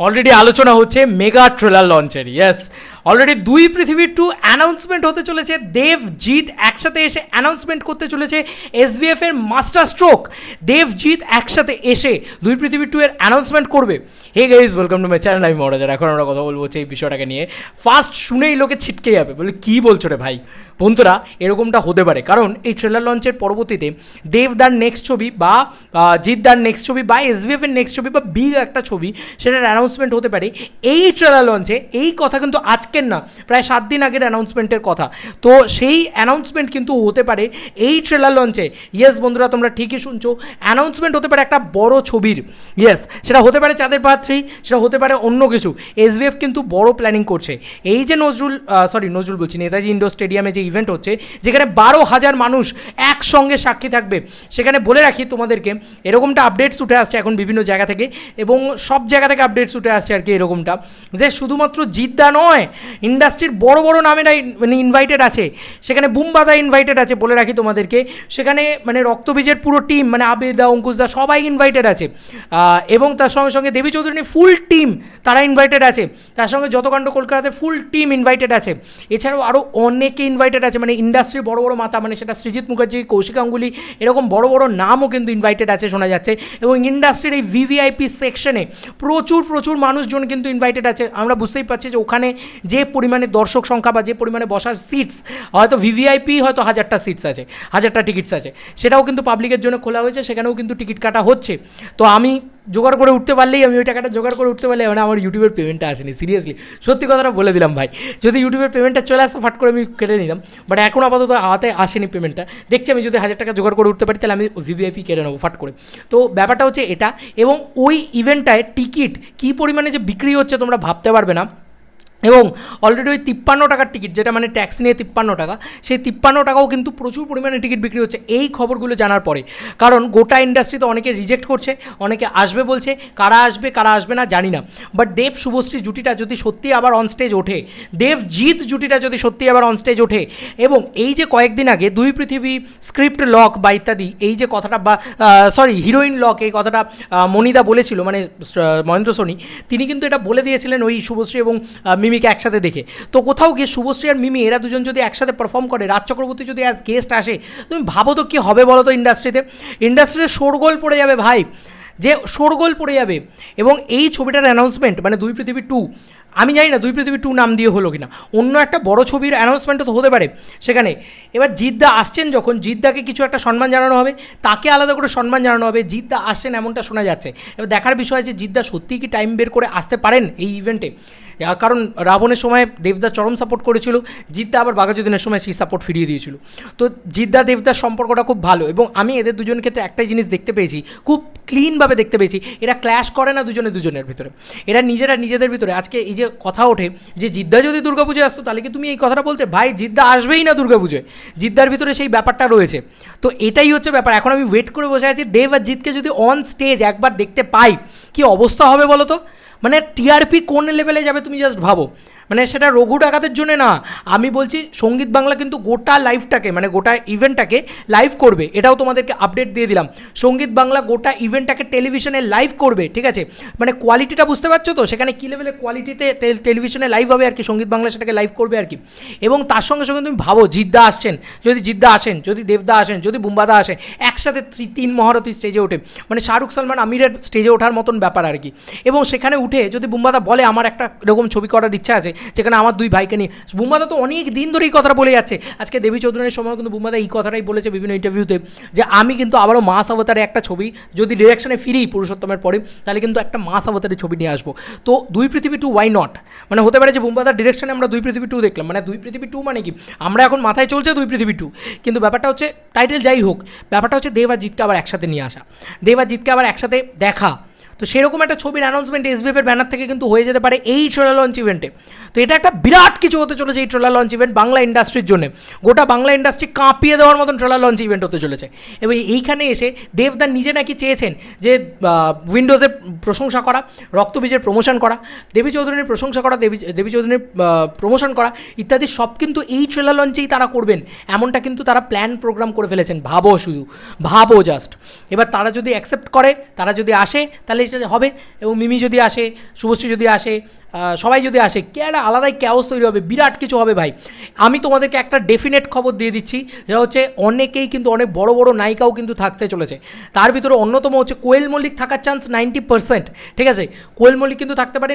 Already আলোচনা হচ্ছে mega trailer লঞ্চের ইয়েস অলরেডি দুই পৃথিবীর টু অ্যানাউন্সমেন্ট হতে চলেছে। দেব জিৎ একসাথে এসে অ্যানাউন্সমেন্ট করতে চলেছে এসবিএফ এর মাস্টার স্ট্রোক দেব জিৎ একসাথে এসে দুই পৃথিবীর টু এর অ্যানাউন্সমেন্ট করবে। Hey guys welcome to my channel আমি মহারাজার। এখন আমরা কথা বলব এই বিষয়টাকে নিয়ে। ফার্স্ট শুনেই লোকে ছিটকে যাবে। বলে কী বলছো রে ভাই? বন্ধুরা এরকমটা হতে পারে। কারণ এই ট্রেলার লঞ্চের পরবর্তীতে দেব দেবদার নেক্সট ছবি বা আহ, জিৎদার নেক্সট ছবি বা এসবিএফ এর নেক্সট ছবি বা বিগ একটা ছবি সেটার অ্যানাউন্সমেন্ট হতে পারে। এই ট্রেলার লঞ্চে এই কথা কিন্তু আজকের না, প্রায় সাত দিন আগের অ্যানাউন্সমেন্টের কথা। তো সেই অ্যানাউন্সমেন্ট কিন্তু হতে পারে এই ট্রেলার লঞ্চে ইয়েস বন্ধুরা, তোমরা ঠিকই শুনছো। অ্যানাউন্সমেন্ট হতে পারে একটা বড় ছবির। ইয়েস সেটা হতে পারে চাঁদের পাহাড় থ্রি সেটা হতে পারে অন্য কিছু। এসবিএফ কিন্তু বড় প্ল্যানিং করছে। এই যে নজরুল সরি নজরুল বলছি, নেতাজি ইন্ডোর স্টেডিয়ামে যে ইভেন্ট হচ্ছে, যেখানে বারো হাজার মানুষ একসঙ্গে সাক্ষী থাকবে, সেখানে বলে রাখি তোমাদেরকে, এরকমটা আপডেটস উঠে আসছে এখন বিভিন্ন জায়গা থেকে, এবং সব জায়গা থেকে আপডেটস উঠে আসছে আর কি এরকমটা। যে শুধুমাত্র জিদ্দা নয় ইন্ডাস্ট্রির বড় বড় নামেরা ইন- মানে ইনভাইটেড আছে। সেখানে বুমবাদা ইনভাইটেড আছে বলে রাখি তোমাদেরকে। সেখানে মানে রক্তবীজের পুরো টিম মানে আবেদা, অঙ্কুশদা সবাই ইনভাইটেড আছে। এবং তার সঙ্গে সঙ্গে দেবী চৌধুরী ফুল টিম তারা ইনভাইটেড আছে। তার সঙ্গে যতকাণ্ড কলকাতাতে ফুল টিম ইনভাইটেড আছে। এছাড়াও আরও অনেকে ইনভাইটেড আছে। মানে ইন্ডাস্ট্রির বড় বড় মাথা মানে সেটা সৃজিত মুখার্জি, কৌশিক গাঙ্গুলি, এরকম বড় বড় নামও কিন্তু ইনভাইটেড আছে শোনা যাচ্ছে। এবং ইন্ডাস্ট্রির এই ভিভিআইপি সেকশনে প্রচুর প্রচুর মানুষজন কিন্তু ইনভাইটেড আছে। আমরা বুঝতেই পারছি যে ওখানে যে পরিমাণে দর্শক সংখ্যা বা যে পরিমাণে বসার সিটস হয়তো ভিভিআইপি হয়তো হাজারটা সিটস আছে, হাজারটা টিকিটস আছে। সেটাও কিন্তু পাবলিকের জন্য খোলা হয়েছে, সেখানেও কিন্তু টিকিট কাটা হচ্ছে। তো আমি জোগাড় করে উঠতে পারলেই, আমি ওই টাকাটা জোগাড় করে উঠতে পারলে মানে আমার ইউটিউবের পেমেন্টটা আসেনি সিরিয়াসলি সত্যি কথাটা বলে দিলাম ভাই। যদি ইউটিউবের পেমেন্টটা চলে আসতো ফাট করে আমি কেটে নিলাম। বাট এখন আপাতত হাতে আসেনি পেমেন্টটা দেখছি আমি যদি হাজার টাকা জোগাড় করে উঠতে পারি, তাহলে আমি ভিভিআইপি কেটে নেব, ফাট করে। তো ব্যাপারটা হচ্ছে এটা, এবং ওই ইভেন্টটায় টিকিট কী পরিমাণে যে বিক্রি হচ্ছে তোমরা ভাবতে পারবে না। এবং অলরেডি ওই তিপ্পান্ন টাকার টিকিট যেটা মানে ট্যাক্স নিয়ে তিপ্পান্ন টাকা, সেই তিপ্পান্ন টাকাও কিন্তু প্রচুর পরিমাণে টিকিট বিক্রি হচ্ছে। এই খবরগুলো জানার পরে, কারণ গোটা ইন্ডাস্ট্রিতে অনেকে রিজেক্ট করছে, অনেকে আসবে বলছে, কারা আসবে কারা আসবে না জানি না। বাট দেব শুভশ্রী জুটিটা যদি সত্যি আবার অন স্টেজ ওঠে, দেব জিৎ জুটিটা যদি সত্যি আবার অন স্টেজ ওঠে, এবং এই যে কয়েকদিন আগে দুই পৃথিবী স্ক্রিপ্ট লক বা ইত্যাদি, এই যে কথাটা বা সরি হিরোইন লক এই কথাটা মনিদা বলেছিল মানে মহেন্দ্র সোনি, তিনি কিন্তু এটা বলে দিয়েছিলেন ওই শুভশ্রী এবং মিমিকে একসাথে দেখে। তো কোথাও গিয়ে শুভশ্রী আর মিমি, এরা দুজন যদি একসাথে পারফর্ম করে, রাজ চক্রবর্তী যদি অ্যাজ গেস্ট আসে, তুমি ভাবো তো কী হবে বলো তো ইন্ডাস্ট্রিতে ইন্ডাস্ট্রিতে শোরগোল পড়ে যাবে ভাই। যে শোরগোল পড়ে যাবে। এবং এই ছবিটার অ্যানাউন্সমেন্ট মানে দুই পৃথিবী টু আমি জানি না দুই পৃথিবী টু নাম দিয়ে হলো কিনা। অন্য একটা বড় ছবির অ্যানাউন্সমেন্টও তো হতে পারে সেখানে। এবার জিদ্দা আসছেন যখন, জিদ্দাকে কিছু একটা সম্মান জানানো হবে, তাকে আলাদা করে সম্মান জানানো হবে, জিদ্দা আসছেন এমনটা শোনা যাচ্ছে। এবার দেখার বিষয় যে জিদ্দা সত্যিই কি টাইম বের করে আসতে পারেন এই ইভেন্টে কারণ রাবণের সময় দেবদা চরম সাপোর্ট করেছিল, জিদ্দা আবার বাঘাযুদ্দিনের সময় সেই সাপোর্ট ফিরিয়ে দিয়েছিল। তো জিদ্দা, দেবদার সম্পর্কটা খুব ভালো এবং আমি এদের দুজনের ক্ষেত্রে একটাই জিনিস দেখতে পেয়েছি, খুব ক্লিনভাবে দেখতে পেয়েছি, এরা ক্ল্যাশ করে না দুজনে দুজনের ভিতরে। এরা নিজেরা নিজেদের ভিতরে। আজকে এই যে কথা ওঠে যে জিদ্দা যদি দুর্গাপুজোয় আসতো, তাহলে কি তুমি এই কথাটা বলতে, ভাই, জিদ্দা আসবেই না দুর্গাপুজোয়? জিদ্দার ভিতরে সেই ব্যাপারটা রয়েছে। তো এটাই হচ্ছে ব্যাপার। এখন আমি ওয়েট করে বসে আছি, দেব আর জিতকে যদি অন স্টেজ একবার দেখতে পাই, কি অবস্থা হবে বলো তো? মানে টিআরপি কোন লেভেলে যাবে তুমি জাস্ট ভাবো। মানে সেটা রঘু ডাকাতের জন্য না। আমি বলছি সংগীত বাংলা কিন্তু গোটা লাইভটাকে মানে গোটা ইভেন্টটাকে লাইভ করবে। এটাও তোমাদেরকে আপডেট দিয়ে দিলাম। সংগীত বাংলা গোটা ইভেন্টটাকে টেলিভিশনে লাইভ করবে, ঠিক আছে? মানে কোয়ালিটিটা বুঝতে পারছ তো? সেখানে কী লেভেলে কোয়ালিটিতে টেলিভিশনে লাইভ হবে আর কি? সংগীত বাংলা সেটাকে লাইভ করবে আর কি? এবং তার সঙ্গে সঙ্গে তুমি ভাবো, জিদ্দা আসছেন। যদি জিদ্দা আসেন, যদি দেবদা আসেন, যদি বুম্বাদা আসেন, একসাথে তিন মহারথী স্টেজে ওঠে। মানে শাহরুখ সালমান আমিরের স্টেজে ওঠার মতন ব্যাপার আর কি। এবং সেখানে উঠে যদি বুম্বাদা বলে, আমার একটা এরকম ছবি করার ইচ্ছা আছে যেখানে আমার দুই ভাইকে নিয়ে। বুম্বাদা তো অনেক দিন ধরে এই কথাটা বলে যাচ্ছে। আজকে দেবী চৌধুরীর সময় কিন্তু বুম্বাদা এই কথাটাই বলেছে বিভিন্ন ইন্টারভিউতে যে আমি কিন্তু আবারও মাস অবতারে একটা ছবি, যদি ডিরেকশনে ফিরি পুরুষোত্তমের পরে, তাহলে কিন্তু একটা মাস অবতারের ছবি নিয়ে আসব। তো দুই পৃথিবী টু ওয়াই নট মানে হতে পারে যে বুম্বাদার ডিরেকশনে আমরা দুই পৃথিবী টু দেখলাম। মানে দুই পৃথিবী টু মানে কি? আমরা এখন মাথায় চলছে দুই পৃথিবী টু কিন্তু ব্যাপারটা হচ্ছে টাইটেল যাই হোক, ব্যাপারটা হচ্ছে দেব আর জিতকে আবার একসাথে নিয়ে আসা। দেব আর জিতকে আবার একসাথে দেখা। তো সেরকম একটা ছবির অ্যানাউন্সমেন্ট এসবিএফের ব্যানার থেকে কিন্তু হয়ে যেতে পারে এই ট্রেলার লঞ্চ ইভেন্টে তো এটা একটা বিরাট কিছু হতে চলেছে এই ট্রেলার লঞ্চ ইভেন্ট বাংলা ইন্ডাস্ট্রির জন্য। গোটা বাংলা ইন্ডাস্ট্রি কাঁপিয়ে দেওয়ার মতন ট্রেলার লঞ্চ ইভেন্ট হতে চলেছে। এবং এইখানে এসে দেবদার নিজে নাকি চেয়েছেন যে উইন্ডোজের প্রশংসা করা, রক্তবীজের প্রমোশন করা, দেবী চৌধুরীর প্রশংসা করা, দেবী দেবী চৌধুরীর প্রমোশন করা, ইত্যাদি সব কিন্তু এই ট্রেলার লঞ্চেই তারা করবেন। এমনটা কিন্তু তারা প্ল্যান প্রোগ্রাম করে ফেলেছেন। ভাবো শুধু। ভাবো জাস্ট এবার তারা যদি অ্যাকসেপ্ট করে, তারা যদি আসে, তাহলে স্টেজে হবে এবং মিমি যদি আসে, শুভশ্রী যদি আসে সবাই যদি আসে, কে একটা আলাদাই ক্যাওস তৈরি হবে, বিরাট কিছু হবে ভাই। আমি তোমাদেরকে একটা ডেফিনেট খবর দিয়ে দিচ্ছি যেটা হচ্ছে অনেকেই কিন্তু অনেক বড় বড় নায়িকাও কিন্তু থাকতে চলেছে। তার ভিতরে অন্যতম হচ্ছে কোয়েল মল্লিক থাকার চান্স নাইনটি পার্সেন্ট ঠিক আছে? কোয়েল মল্লিক কিন্তু থাকতে পারে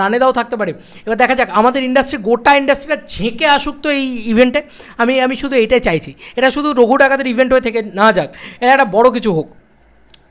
রানেদাও থাকতে পারে। এবার দেখা যাক, আমাদের ইন্ডাস্ট্রি গোটা ইন্ডাস্ট্রিটা ঝেঁকে আসুক তো এই ইভেন্টে আমি আমি শুধু এটাই চাইছি। এটা শুধু রঘু ডাকাতের ইভেন্ট হয়ে থেকে না যাক, এটা একটা বড় কিছু হোক।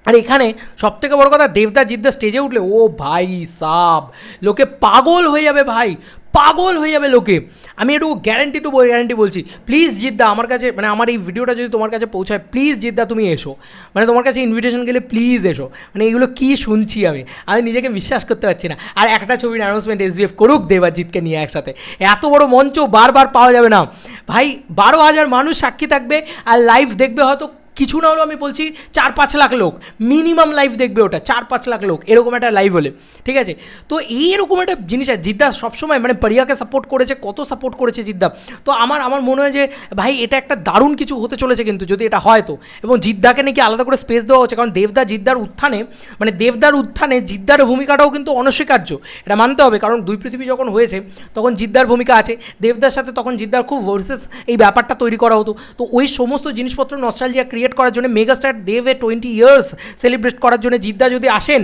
আর এখানে সব থেকে বড় কথা, দেবদা জিদ্দা স্টেজে উঠলে, ও ভাই সাব, লোকে পাগল হয়ে যাবে ভাই, পাগল হয়ে যাবে লোকে। আমি একটু গ্যারান্টি টু গ্যারান্টি বলছি প্লিজ জিদ্দা, আমার কাছে মানে আমার এই ভিডিওটা যদি তোমার কাছে পৌঁছায় প্লিজ জিদ্দা, তুমি এসো। মানে তোমার কাছে ইনভিটেশন গেলে প্লিজ এসো। মানে এগুলো কী শুনছি আমি? আমি নিজেকে বিশ্বাস করতে পারছি না। আর একটা ছবির অ্যানাউন্সমেন্ট এসবিএফ করুক দেবাজিৎকে নিয়ে একসাথে। এত বড় মঞ্চ বারবার পাওয়া যাবে না। ভাই, বারো হাজার মানুষ সাক্ষী থাকবে আর লাইভ দেখবে হয়তো কিছু না হলেও আমি বলছি চার পাঁচ লাখ লোক মিনিমাম লাইভ দেখবে ওটা, চার পাঁচ লাখ লোক, এরকম একটা লাইভ হলে, ঠিক আছে? তো এইরকম একটা জিনিস আছে, জিদ্দা সবসময় মানে পারিয়াকে সাপোর্ট করেছে, কত সাপোর্ট করেছে জিদ্দা? তো আমার আমার মনে হয় যে, ভাই, এটা একটা দারুণ কিছু হতে চলেছে কিন্তু, যদি এটা হয় তো। এবং জিদ্দাকে নাকি আলাদা করে স্পেস দেওয়া হচ্ছে, কারণ দেবদা জিদ্দার উত্থানে মানে দেবদার উত্থানে জিদ্দার ভূমিকাটাও কিন্তু অনস্বীকার্য। এটা মানতে হবে, কারণ দুই পৃথিবী যখন হয়েছে, তখন জিদ্দার ভূমিকা আছে, দেবদার সাথে তখন জিদ্দার খুব ভার্সেস এই ব্যাপারটা তৈরি করা হতো। তো ওই সমস্ত জিনিসপত্র নস্টালজিয়া ক্রিয়েট করার জন্য মেগাস্টার দেবে টোয়েন্টি ইয়ার্স সেলিব্রেট করার জন্য জিদ্দা যদি আসেন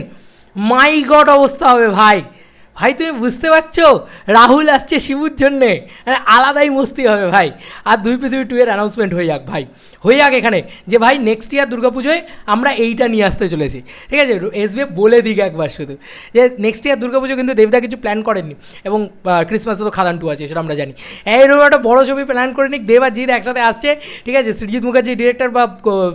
মাই গড অবস্থা হবে ভাই। ভাই, তুমি বুঝতে পারছ? রাহুল আসছে শিবুর জন্যে। আলাদাই মস্তি হবে ভাই। আর দুই পৃথিবী টু এর অ্যানাউন্সমেন্ট হয়ে যাক ভাই। হয়ে যাক এখানে যে ভাই নেক্সট ইয়ার দুর্গাপুজোয় আমরা এইটা নিয়ে আসতে চলেছি। ঠিক আছে? এসবিএফ বলে দিক একবার শুধু। যে নেক্সট ইয়ার দুর্গাপুজো কিন্তু দেবদা কিছু প্ল্যান করেননি। এবং ক্রিসমাসে তো খাদান টু আছে, সেটা আমরা জানি। এইরকম একটা বড় ছবি প্ল্যান করে নিক। দেব আর জিৎ একসাথে আসছে। ঠিক আছে? সৃজিৎ মুখার্জি ডিরেক্টর বা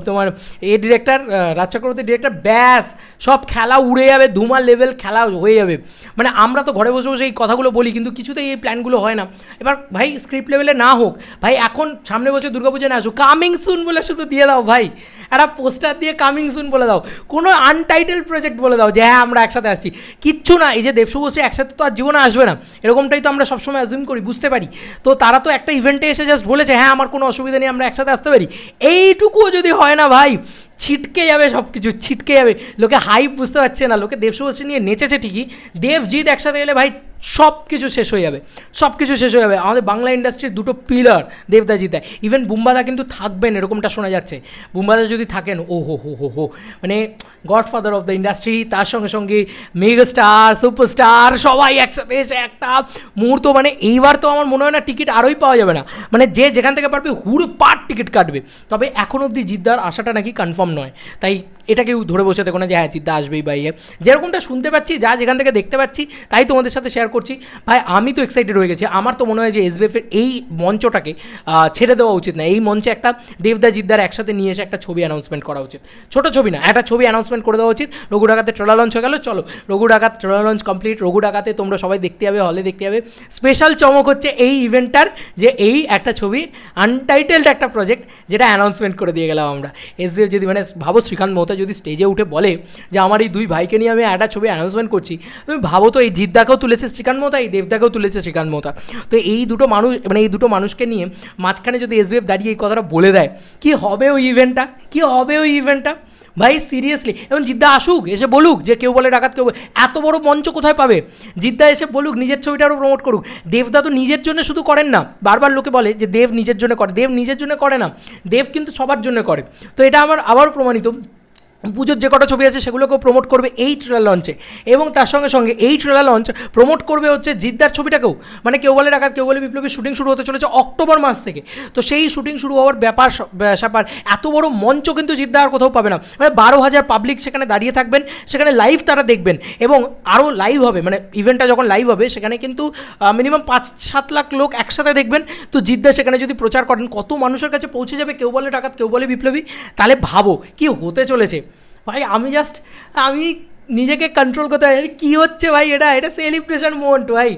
তোমার এ ডিরেক্টর রাজ চক্রবর্তী ডিরেক্টর ব্যাস! সব খেলা উড়ে যাবে, ধুমার লেভেল খেলা হয়ে যাবে। মানে আমরা তো ঘরে বসে বসে এই কথাগুলো বলি, কিন্তু কিছুতেই এই প্ল্যানগুলো হয় না। এবার ভাই স্ক্রিপ্ট লেভেলে না হোক, ভাই, এখন সামনে বছর দুর্গাপূজা না আসুক কামিং সুন বলে শুধু দিয়ে দাও ভাই। একটা পোস্টার দিয়ে কামিং সুন বলে দাও। কোনো আনটাইটেল প্রজেক্ট বলে দাও যে হ্যাঁ আমরা একসাথে আসছি। কিচ্ছু না, এই যে দেবশুভশ্রী একসাথে তো আর জীবনে আসবে না। এরকমটাই তো আমরা সবসময় অ্যাজিউম করি, বুঝতে পারি। তো তারা তো একটা ইভেন্টে এসে জাস্ট বলেছে হ্যাঁ আমার কোনো অসুবিধা নেই, আমরা একসাথে আসতে পারি। এইটুকুও যদি হয় না ভাই, ছিটকে যাবে সব কিছু ছিটকে যাবে। লোকে হাইপ বুঝতে পারছে না, লোকে দেবশুভশ্রী নিয়ে নেচেছে ঠিকই। দেবজিৎ একসাথে এলে ভাই সব কিছু শেষ হয়ে যাবে। সব কিছু শেষ হয়ে যাবে। আমাদের বাংলা ইন্ডাস্ট্রির দুটো পিলার দেবদা জিদা ইভেন বুম্বাদা কিন্তু থাকবেন, এরকমটা শোনা যাচ্ছে। বুম্বাদা যদি থাকেন, ও হো হো হো হো। মানে গডফাদার অফ দ্য ইন্ডাস্ট্রি তার সঙ্গে সঙ্গে মেগা স্টার সুপারস্টার সবাই একসাথে এসে একটা মুহূর্ত মানে এইবার তো আমার মনে হয় না টিকিট আরোই পাওয়া যাবে না। মানে যে যেখান থেকে পারবে, হুড় পাট টিকিট কাটবে। তবে এখন অবধি জিদ্দার আশাটা নাকি কনফার্ম নয়। তাই এটা কেউ ধরে বসে দেখো না যে হ্যাঁ জিদ্দা আসবেই বা ইয়ে। যেরকমটা শুনতে পাচ্ছি, যা যেখান থেকে দেখতে পাচ্ছি, তাই তোমাদের সাথে শেয়ার করছি। ভাই, আমি তো এক্সাইটেড হয়ে গেছি। আমার তো মনে হয় যে এসবিএফের এই মঞ্চটাকে ছেড়ে দেওয়া উচিত না। এই মঞ্চে একটা দেবদা, জিদ্দার একসাথে নিয়ে এসে একটা ছবি অ্যানাউন্সমেন্ট করা উচিত। ছোট ছবি না, একটা ছবি অ্যানাউন্সমেন্ট করে দেওয়া উচিত। রঘু ডাকাতে ট্রেলার লঞ্চ হয়ে গেল, চলো। রঘু ডাকাত ট্রেলার লঞ্চ কমপ্লিট রঘু ডাকাতে তোমরা সবাই দেখতে যাবে হলে দেখতে যাবে। স্পেশাল চমক হচ্ছে এই ইভেন্টটার যে, এই একটা ছবি আনটাইটেলড একটা প্রজেক্ট যেটা অ্যানাউন্সমেন্ট করে দিয়ে গেলাম আমরা। এসবিএফ যদি মানে ভাবো, শ্রীকান্ত মোহতা যদি স্টেজে উঠে বলে যে আমার এই দুই ভাইকে নিয়ে আমি একটা ছবি অ্যানাউন্সমেন্ট করছি, তুমি ভাবো তো এই জিদ্দাকেও তুলেছে শ্রীকান্ত মোহতা এই দেবদাকেও তুলেছে শ্রীকান্ত মোহতা তো এই দুটো মানুষ মানে এই দুটো মানুষকে নিয়ে মাঝখানে যদি এসবিএফ দাঁড়িয়ে এই কথাটা বলে দেয়, কি হবে ওই ইভেন্টটা কি হবে ওই ইভেন্টটা ভাই সিরিয়াসলি এবং জিদ্দা আসুক, এসে বলুক, যে কেউ বলে ডাকাত, কেউ এত বড় মঞ্চ কোথায় পাবে? জিদ্দা এসে বলুক, নিজের ছবিটারও প্রমোট করুক। দেবদা তো নিজের জন্য শুধু করেন না, বারবার লোকে বলে যে দেব নিজের জন্য করে, দেব নিজের জন্য করে না, দেব কিন্তু সবার জন্য করে। তো এটা আমার আবারও প্রমাণিত পুজোর যে কটা ছবি আছে সেগুলোকেও প্রমোট করবে এই ট্রেলার লঞ্চে এবং তার সঙ্গে সঙ্গে এই ট্রেলার লঞ্চ প্রমোট করবে হচ্ছে জিদ্দার ছবিটাকেও। মানে কেউ বলে ডাকাত কেউ বলে বিপ্লবী শুটিং শুরু হতে চলেছে অক্টোবর মাস থেকে। তো সেই শুটিং শুরু হওয়ার ব্যাপার স- ব্যা- স্যাপার, এত বড় মঞ্চ কিন্তু জিদ্দা আর কোথাও পাবে না। মানে বারো হাজার পাবলিক সেখানে দাঁড়িয়ে থাকবেন, সেখানে লাইভ তারা দেখবেন। এবং আরও লাইভ হবে মানে ইভেন্টটা যখন লাইভ হবে, সেখানে কিন্তু মিনিমাম পাঁচ, সাত লাখ লোক একসাথে দেখবেন। তো জিদ্দা সেখানে যদি প্রচার করেন, কত মানুষের কাছে পৌঁছে যাবে, কেউ বলে ডাকাত কেউ বলে বিপ্লবী, তাহলে ভাবো কি হতে চলেছে। ভাই, আমি জাস্ট আমি নিজেকে কন্ট্রোল করতে পারি কী হচ্ছে ভাই এটা? এটা সেলিব্রেশন মোমেন্ট ভাই।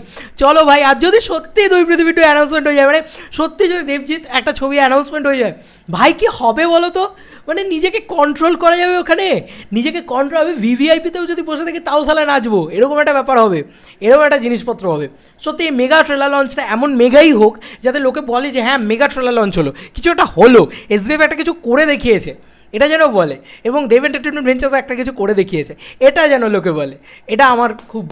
চলো ভাই, আর যদি সত্যি দুই পৃথিবী টু অ্যানাউন্সমেন্ট হয়ে যায় মানে সত্যি যদি দেবজিৎ একটা ছবি অ্যানাউন্সমেন্ট হয়ে যায়, ভাই, কি হবে বলো তো? মানে নিজেকে কন্ট্রোল করা যাবে ওখানে? নিজেকে কন্ট্রোল হবে ভিভিআইপিতেও যদি বসে থাকি, তাও সালে নাচবো। এরকম একটা ব্যাপার হবে। এরকম একটা জিনিসপত্র হবে। সত্যি, এই মেগা ট্রেলার লঞ্চটা এমন মেগাই হোক, যাতে লোকে বলে যে হ্যাঁ মেগা ট্রেলার লঞ্চ হলো। কিছু একটা হলো। এসবিএফ একটা কিছু করে দেখিয়েছে। এটা যেন বলে। এবং দেব এন্টারটেনমেন্ট ভেঞ্চার্স একটা কিছু করে দেখিয়েছে। এটা যেন লোকে বলে। এটা আমার খুব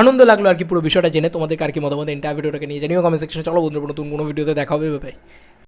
আনন্দ লাগল আর কি পুরো বিষয়টা জেনে। তোমাদের আর কি মতামত ইন্টারভিউটাকে নিয়ে জানিও কমেন্ট সেকশনে চলো বন্ধু নতুন কোনো ভিডিওতে দেখা হবে